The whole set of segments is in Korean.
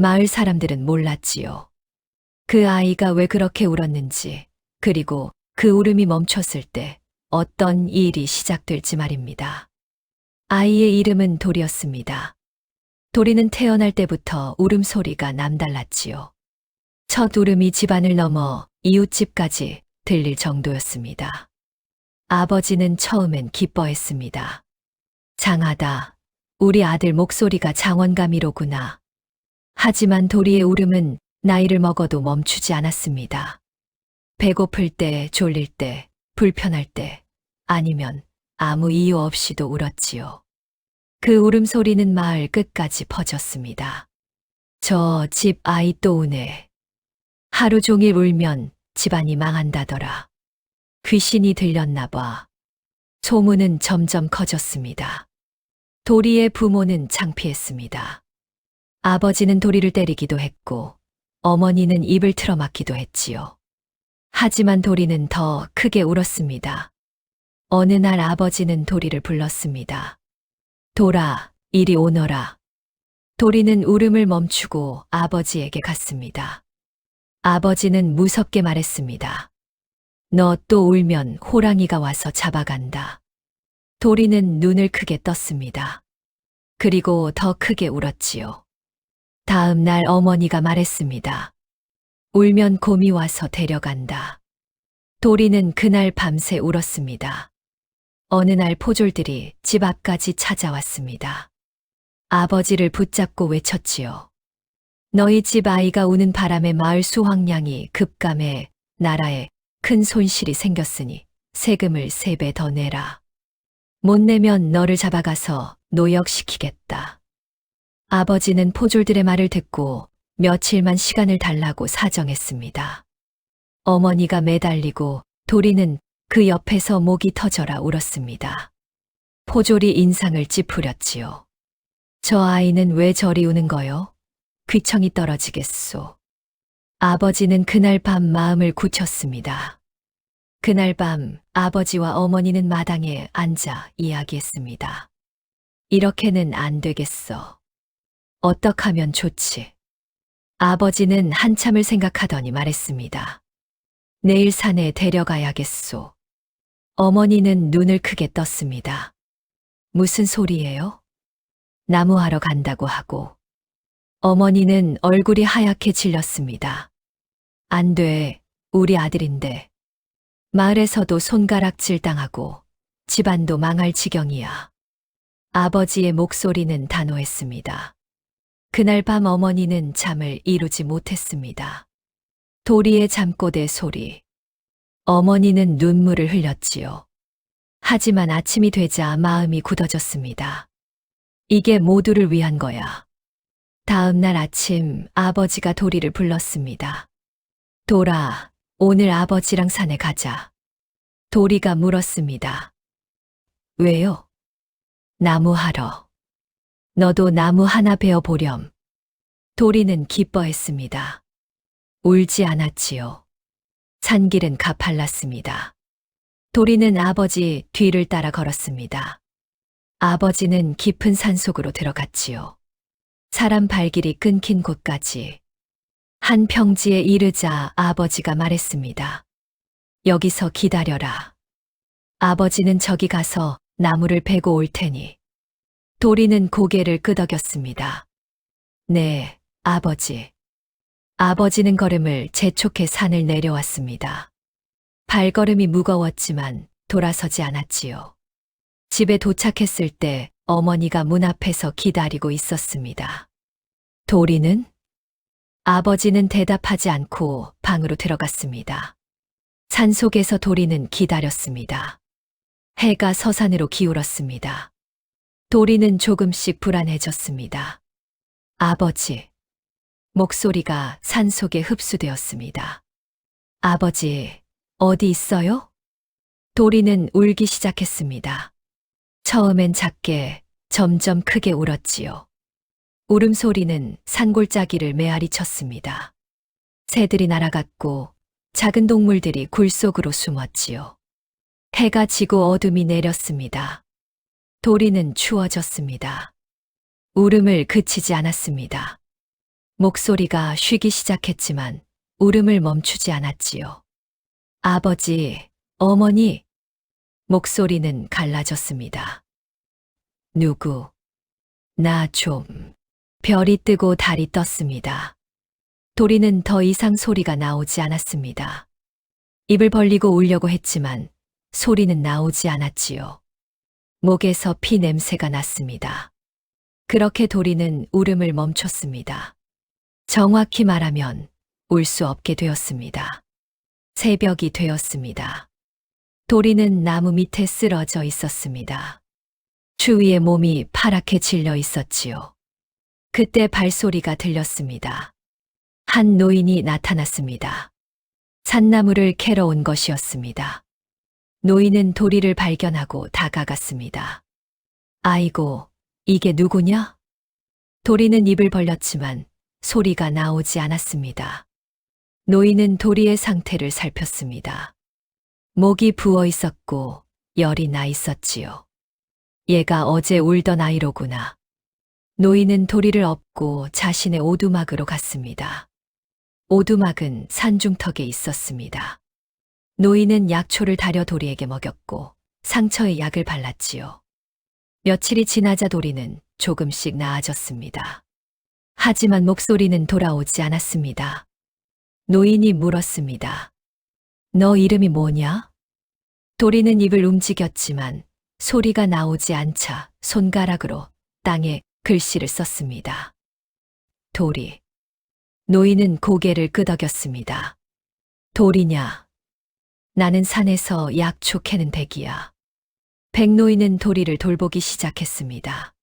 마을 사람들은 몰랐지요. 그 아이가 왜 그렇게 울었는지, 그리고 그 울음이 멈췄을 때 어떤 일이 시작될지 말입니다. 아이의 이름은 돌이었습니다. 도리는 태어날 때부터 울음소리가 남달랐지요. 첫 울음이 집안을 넘어 이웃집까지 들릴 정도였습니다. 아버지는 처음엔 기뻐했습니다. 장하다. 우리 아들 목소리가 장원감이로구나. 하지만 도리의 울음은 나이를 먹어도 멈추지 않았습니다. 배고플 때, 졸릴 때, 불편할 때, 아니면 아무 이유 없이도 울었지요. 그 울음소리는 마을 끝까지 퍼졌습니다. 저 집 아이 또 우네. 하루 종일 울면 집안이 망한다더라. 귀신이 들렸나 봐. 소문은 점점 커졌습니다. 도리의 부모는 창피했습니다. 아버지는 도리를 때리기도 했고, 어머니는 입을 틀어막기도 했지요. 하지만 도리는 더 크게 울었습니다. 어느 날 아버지는 도리를 불렀습니다. 돌아, 이리 오너라. 도리는 울음을 멈추고 아버지에게 갔습니다. 아버지는 무섭게 말했습니다. 너 또 울면 호랑이가 와서 잡아간다. 도리는 눈을 크게 떴습니다. 그리고 더 크게 울었지요. 다음 날 어머니가 말했습니다. 울면 곰이 와서 데려간다. 도리는 그날 밤새 울었습니다. 어느 날 포졸들이 집 앞까지 찾아왔습니다. 아버지를 붙잡고 외쳤지요. 너희 집 아이가 우는 바람에 마을 수확량이 급감해 나라에 큰 손실이 생겼으니 세금을 세 배 더 내라. 못 내면 너를 잡아가서 노역시키겠다. 아버지는 포졸들의 말을 듣고 며칠만 시간을 달라고 사정했습니다. 어머니가 매달리고 도리는 그 옆에서 목이 터져라 울었습니다. 포졸이 인상을 찌푸렸지요. 저 아이는 왜 저리 우는 거요? 귀청이 떨어지겠소. 아버지는 그날 밤 마음을 굳혔습니다. 그날 밤 아버지와 어머니는 마당에 앉아 이야기했습니다. 이렇게는 안 되겠어. 어떡 하면 좋지? 아버지는 한참을 생각하더니 말했습니다. 내일 산에 데려가야겠소. 어머니는 눈을 크게 떴습니다. 무슨 소리예요? 나무하러 간다고 하고. 어머니는 얼굴이 하얗게 질렸습니다. 안 돼, 우리 아들인데. 마을에서도 손가락질 당하고 집안도 망할 지경이야. 아버지의 목소리는 단호했습니다. 그날 밤 어머니는 잠을 이루지 못했습니다. 도리의 잠꼬대 소리. 어머니는 눈물을 흘렸지요. 하지만 아침이 되자 마음이 굳어졌습니다. 이게 모두를 위한 거야. 다음 날 아침 아버지가 도리를 불렀습니다. 돌아, 오늘 아버지랑 산에 가자. 도리가 물었습니다. 왜요? 나무 하러. 너도 나무 하나 베어 보렴. 도리는 기뻐했습니다. 울지 않았지요. 산길은 가팔랐습니다. 도리는 아버지 뒤를 따라 걸었습니다. 아버지는 깊은 산속으로 들어갔지요. 사람 발길이 끊긴 곳까지. 한 평지에 이르자 아버지가 말했습니다. 여기서 기다려라. 아버지는 저기 가서 나무를 베고 올 테니. 도리는 고개를 끄덕였습니다. 네, 아버지. 아버지는 걸음을 재촉해 산을 내려왔습니다. 발걸음이 무거웠지만 돌아서지 않았지요. 집에 도착했을 때 어머니가 문 앞에서 기다리고 있었습니다. 도리는? 아버지는 대답하지 않고 방으로 들어갔습니다. 산 속에서 도리는 기다렸습니다. 해가 서산으로 기울었습니다. 도리는 조금씩 불안해졌습니다. 아버지. 목소리가 산 속에 흡수되었습니다. 아버지, 어디 있어요? 도리는 울기 시작했습니다. 처음엔 작게, 점점 크게 울었지요. 울음소리는 산골짜기를 메아리 쳤습니다. 새들이 날아갔고 작은 동물들이 굴 속으로 숨었지요. 해가 지고 어둠이 내렸습니다. 도리는 추워졌습니다. 울음을 그치지 않았습니다. 목소리가 쉬기 시작했지만 울음을 멈추지 않았지요. 아버지, 어머니. 목소리는 갈라졌습니다. 누구? 나 좀. 별이 뜨고 달이 떴습니다. 도리는 더 이상 소리가 나오지 않았습니다. 입을 벌리고 울려고 했지만 소리는 나오지 않았지요. 목에서 피 냄새가 났습니다. 그렇게 도리는 울음을 멈췄습니다. 정확히 말하면 울 수 없게 되었습니다. 새벽이 되었습니다. 도리는 나무 밑에 쓰러져 있었습니다. 주위에 몸이 파랗게 질려 있었지요. 그때 발소리가 들렸습니다. 한 노인이 나타났습니다. 산나무를 캐러 온 것이었습니다. 노인은 도리를 발견하고 다가갔습니다. 아이고, 이게 누구냐? 도리는 입을 벌렸지만 소리가 나오지 않았습니다. 노인은 도리의 상태를 살폈습니다. 목이 부어 있었고 열이 나 있었지요. 얘가 어제 울던 아이로구나. 노인은 도리를 업고 자신의 오두막으로 갔습니다. 오두막은 산중턱에 있었습니다. 노인은 약초를 다려 도리에게 먹였고 상처에 약을 발랐지요. 며칠이 지나자 도리는 조금씩 나아졌습니다. 하지만 목소리는 돌아오지 않았습니다. 노인이 물었습니다. 너 이름이 뭐냐? 도리는 입을 움직였지만 소리가 나오지 않자 손가락으로 땅에 글씨를 썼습니다. 도리. 노인은 고개를 끄덕였습니다. 도리냐? 나는 산에서 약초 캐는 백이야. 백노인은 도리를 돌보기 시작했습니다.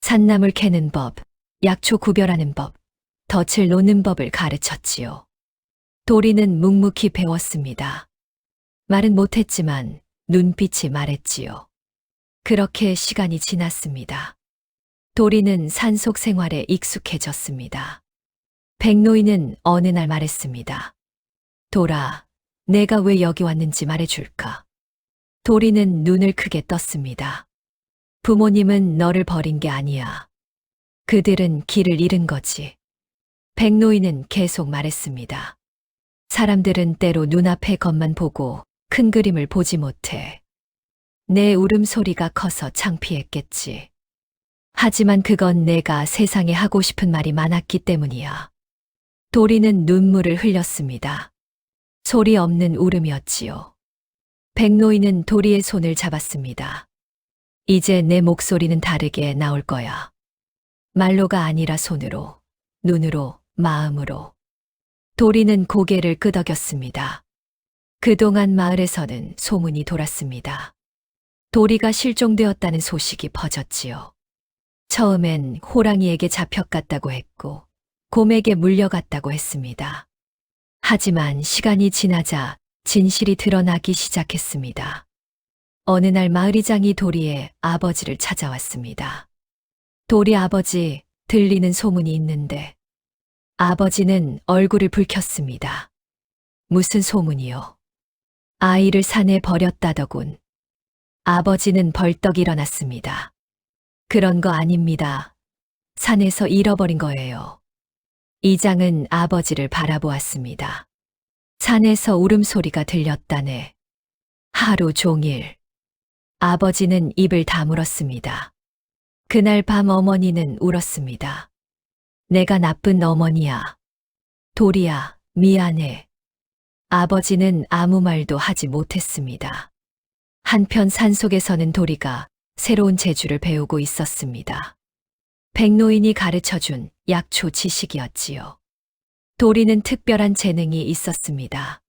산나물 캐는 법, 약초 구별하는 법, 덫을 놓는 법을 가르쳤지요. 도리는 묵묵히 배웠습니다. 말은 못했지만 눈빛이 말했지요. 그렇게 시간이 지났습니다. 도리는 산속 생활에 익숙해졌습니다. 백노인은 어느 날 말했습니다. 도라, 내가 왜 여기 왔는지 말해줄까? 도리는 눈을 크게 떴습니다. 부모님은 너를 버린 게 아니야. 그들은 길을 잃은 거지. 백노인은 계속 말했습니다. 사람들은 때로 눈앞의 것만 보고 큰 그림을 보지 못해. 내 울음소리가 커서 창피했겠지. 하지만 그건 내가 세상에 하고 싶은 말이 많았기 때문이야. 도리는 눈물을 흘렸습니다. 소리 없는 울음이었지요. 백노인은 도리의 손을 잡았습니다. 이제 내 목소리는 다르게 나올 거야. 말로가 아니라 손으로, 눈으로, 마음으로. 도리는 고개를 끄덕였습니다. 그동안 마을에서는 소문이 돌았습니다. 도리가 실종되었다는 소식이 퍼졌지요. 처음엔 호랑이에게 잡혀갔다고 했고, 곰에게 물려갔다고 했습니다. 하지만 시간이 지나자 진실이 드러나기 시작했습니다. 어느 날 마을이장이 도리의 아버지를 찾아왔습니다. 도리 아버지, 들리는 소문이 있는데, 아버지는 얼굴을 붉혔습니다. 무슨 소문이요? 아이를 산에 버렸다더군. 아버지는 벌떡 일어났습니다. 그런 거 아닙니다. 산에서 잃어버린 거예요. 이장은 아버지를 바라보았습니다. 산에서 울음소리가 들렸다네. 하루 종일. 아버지는 입을 다물었습니다. 그날 밤 어머니는 울었습니다. 내가 나쁜 어머니야. 도리야, 미안해. 아버지는 아무 말도 하지 못했습니다. 한편 산속에서는 도리가 새로운 재주를 배우고 있었습니다. 백노인이 가르쳐준 약초 지식이었지요. 도리는 특별한 재능이 있었습니다.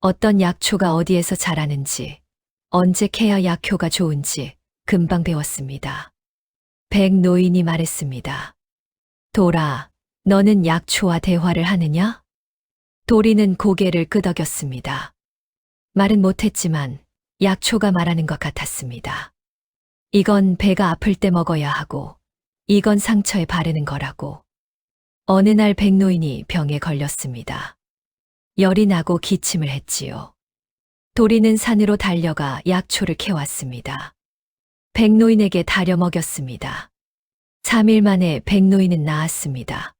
어떤 약초가 어디에서 자라는지, 언제 캐야 약효가 좋은지 금방 배웠습니다. 백노인이 말했습니다. 도라, 너는 약초와 대화를 하느냐? 도리는 고개를 끄덕였습니다. 말은 못했지만 약초가 말하는 것 같았습니다. 이건 배가 아플 때 먹어야 하고, 이건 상처에 바르는 거라고. 어느 날 백노인이 병에 걸렸습니다. 열이 나고 기침을 했지요. 도리는 산으로 달려가 약초를 캐왔습니다. 백노인에게 다려 먹였습니다. 3일 만에 백노인은 나았습니다.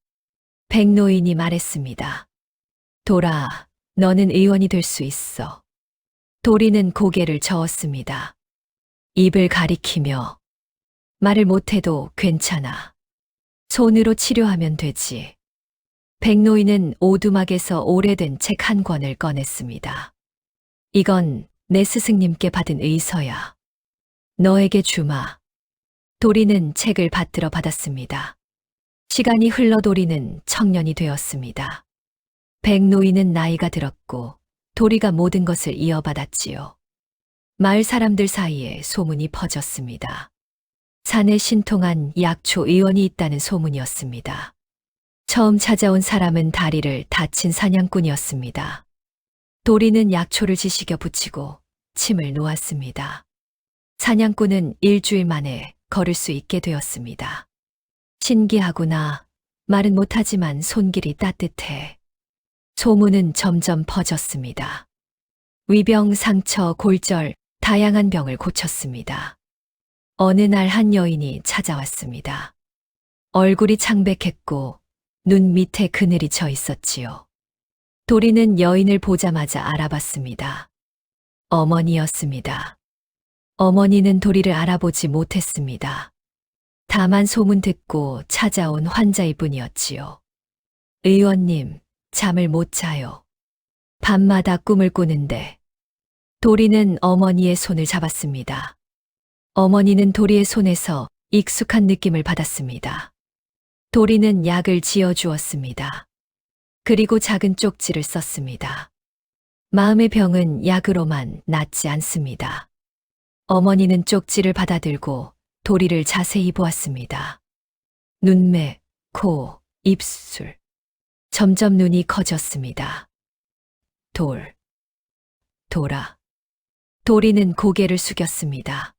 백노인이 말했습니다. 돌아, 너는 의원이 될 수 있어. 도리는 고개를 저었습니다. 입을 가리키며 말을 못해도 괜찮아. 손으로 치료하면 되지. 백노인은 오두막에서 오래된 책 한 권을 꺼냈습니다. 이건 내 스승님께 받은 의서야. 너에게 주마. 도리는 책을 받들어 받았습니다. 시간이 흘러 도리는 청년이 되었습니다. 백노인은 나이가 들었고 도리가 모든 것을 이어받았지요. 마을 사람들 사이에 소문이 퍼졌습니다. 산에 신통한 약초 의원이 있다는 소문이었습니다. 처음 찾아온 사람은 다리를 다친 사냥꾼이었습니다. 도리는 약초를 지식여 붙이고 침을 놓았습니다. 사냥꾼은 일주일 만에 걸을 수 있게 되었습니다. 신기하구나. 말은 못하지만 손길이 따뜻해. 소문은 점점 퍼졌습니다. 위병, 상처, 골절, 다양한 병을 고쳤습니다. 어느 날 한 여인이 찾아왔습니다. 얼굴이 창백했고 눈 밑에 그늘이 져 있었지요. 도리는 여인을 보자마자 알아봤습니다. 어머니였습니다. 어머니는 도리를 알아보지 못했습니다. 다만 소문 듣고 찾아온 환자일 뿐이었지요. 의원님, 잠을 못 자요. 밤마다 꿈을 꾸는데. 도리는 어머니의 손을 잡았습니다. 어머니는 도리의 손에서 익숙한 느낌을 받았습니다. 도리는 약을 지어 주었습니다. 그리고 작은 쪽지를 썼습니다. 마음의 병은 약으로만 낫지 않습니다. 어머니는 쪽지를 받아들고 도리를 자세히 보았습니다. 눈매, 코, 입술. 점점 눈이 커졌습니다. 돌, 돌아. 도리는 고개를 숙였습니다.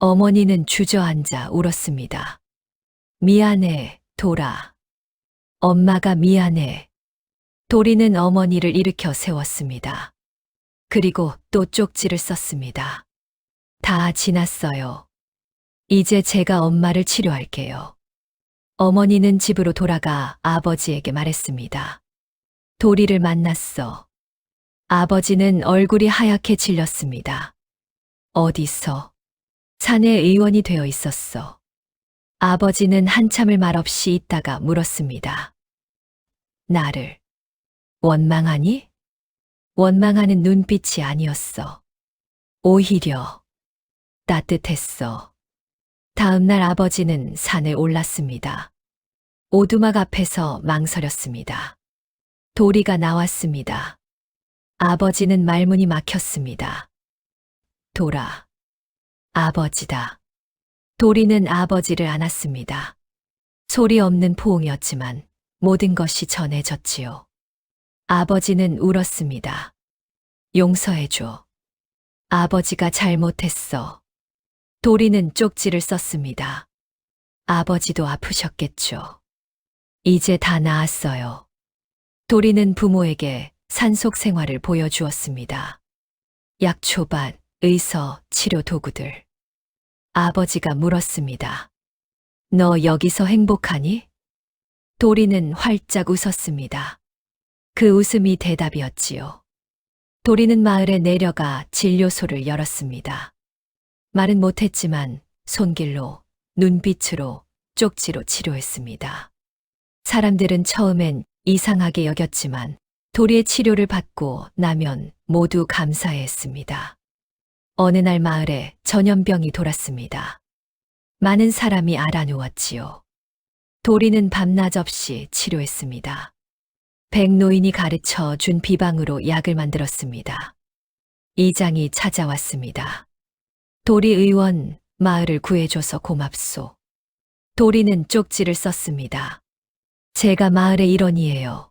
어머니는 주저앉아 울었습니다. 미안해, 돌아. 엄마가 미안해. 도리는 어머니를 일으켜 세웠습니다. 그리고 또 쪽지를 썼습니다. 다 지났어요. 이제 제가 엄마를 치료할게요. 어머니는 집으로 돌아가 아버지에게 말했습니다. 도리를 만났어. 아버지는 얼굴이 하얗게 질렸습니다. 어디서? 산에 의원이 되어 있었어. 아버지는 한참을 말없이 있다가 물었습니다. 나를 원망하니? 원망하는 눈빛이 아니었어. 오히려 따뜻했어. 다음날 아버지는 산에 올랐습니다. 오두막 앞에서 망설였습니다. 도리가 나왔습니다. 아버지는 말문이 막혔습니다. 돌아. 아버지다. 도리는 아버지를 안았습니다. 소리 없는 포옹이었지만 모든 것이 전해졌지요. 아버지는 울었습니다. 용서해줘. 아버지가 잘못했어. 도리는 쪽지를 썼습니다. 아버지도 아프셨겠죠. 이제 다 나았어요. 도리는 부모에게 산속 생활을 보여주었습니다. 약초밭, 의서, 치료 도구들. 아버지가 물었습니다. 너 여기서 행복하니? 도리는 활짝 웃었습니다. 그 웃음이 대답이었지요. 도리는 마을에 내려가 진료소를 열었습니다. 말은 못했지만 손길로, 눈빛으로, 쪽지로 치료했습니다. 사람들은 처음엔 이상하게 여겼지만 도리의 치료를 받고 나면 모두 감사했습니다. 어느 날 마을에 전염병이 돌았습니다. 많은 사람이 알아누웠지요. 도리는 밤낮 없이 치료했습니다. 백노인이 가르쳐 준 비방으로 약을 만들었습니다. 이장이 찾아왔습니다. 도리 의원, 마을을 구해줘서 고맙소. 도리는 쪽지를 썼습니다. 제가 마을의 일원이에요.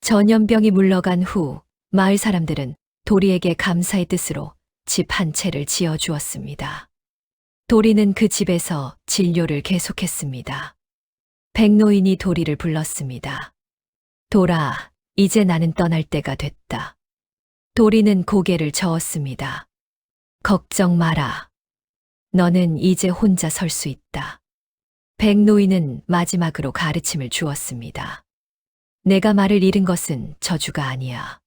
전염병이 물러간 후 마을 사람들은 도리에게 감사의 뜻으로 집 한 채를 지어 주었습니다. 도리는 그 집에서 진료를 계속했습니다. 백노인이 도리를 불렀습니다. 돌아, 이제 나는 떠날 때가 됐다. 도리는 고개를 저었습니다. 걱정 마라. 너는 이제 혼자 설 수 있다. 백노인은 마지막으로 가르침을 주었습니다. 내가 말을 잃은 것은 저주가 아니야.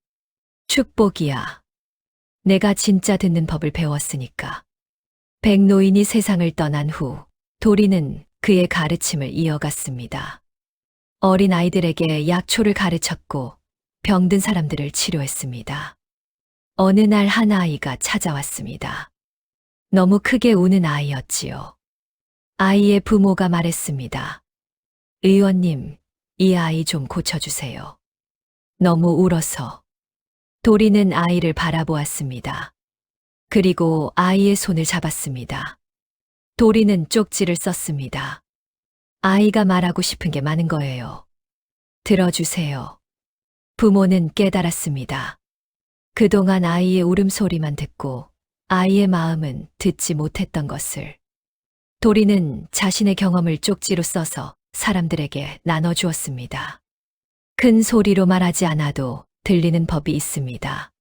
축복이야. 내가 진짜 듣는 법을 배웠으니까. 백노인이 세상을 떠난 후 도리는 그의 가르침을 이어갔습니다. 어린 아이들에게 약초를 가르쳤고 병든 사람들을 치료했습니다. 어느 날 한 아이가 찾아왔습니다. 너무 크게 우는 아이였지요. 아이의 부모가 말했습니다. 의원님, 이 아이 좀 고쳐주세요. 너무 울어서. 도리는 아이를 바라보았습니다. 그리고 아이의 손을 잡았습니다. 도리는 쪽지를 썼습니다. 아이가 말하고 싶은 게 많은 거예요. 들어주세요. 부모는 깨달았습니다. 그동안 아이의 울음소리만 듣고 아이의 마음은 듣지 못했던 것을. 도리는 자신의 경험을 쪽지로 써서 사람들에게 나눠주었습니다. 큰 소리로 말하지 않아도 들리는 법이 있습니다.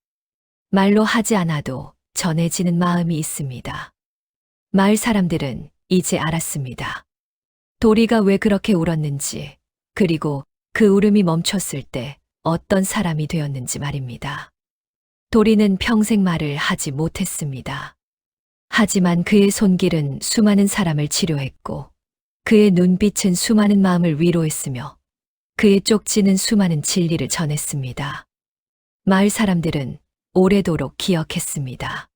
말로 하지 않아도 전해지는 마음이 있습니다. 마을 사람들은 이제 알았습니다. 도리가 왜 그렇게 울었는지, 그리고 그 울음이 멈췄을 때 어떤 사람이 되었는지 말입니다. 도리는 평생 말을 하지 못했습니다. 하지만 그의 손길은 수많은 사람을 치료했고, 그의 눈빛은 수많은 마음을 위로했으며, 그의 쪽지는 수많은 진리를 전했습니다. 마을 사람들은 오래도록 기억했습니다.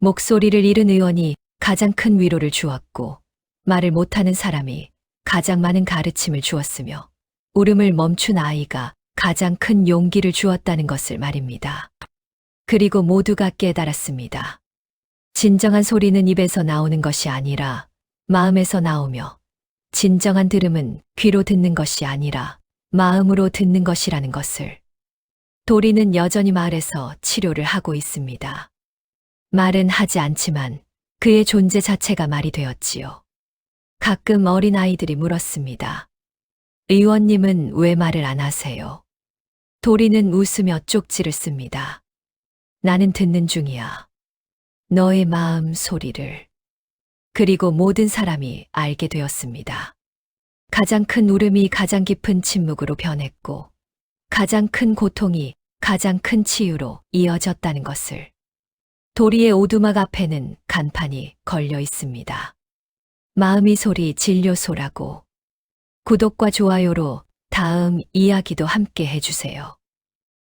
목소리를 잃은 의원이 가장 큰 위로를 주었고, 말을 못하는 사람이 가장 많은 가르침을 주었으며, 울음을 멈춘 아이가 가장 큰 용기를 주었다는 것을 말입니다. 그리고 모두가 깨달았습니다. 진정한 소리는 입에서 나오는 것이 아니라 마음에서 나오며, 진정한 들음은 귀로 듣는 것이 아니라 마음으로 듣는 것이라는 것을. 도리는 여전히 마을에서 치료를 하고 있습니다. 말은 하지 않지만 그의 존재 자체가 말이 되었지요. 가끔 어린 아이들이 물었습니다. 의원님은 왜 말을 안 하세요? 도리는 웃으며 쪽지를 씁니다. 나는 듣는 중이야. 너의 마음 소리를. 그리고 모든 사람이 알게 되었습니다. 가장 큰 울음이 가장 깊은 침묵으로 변했고, 가장 큰 고통이 가장 큰 치유로 이어졌다는 것을. 도리의 오두막 앞에는 간판이 걸려 있습니다. 마음이 소리 진료소라고. 구독과 좋아요로 다음 이야기도 함께 해주세요.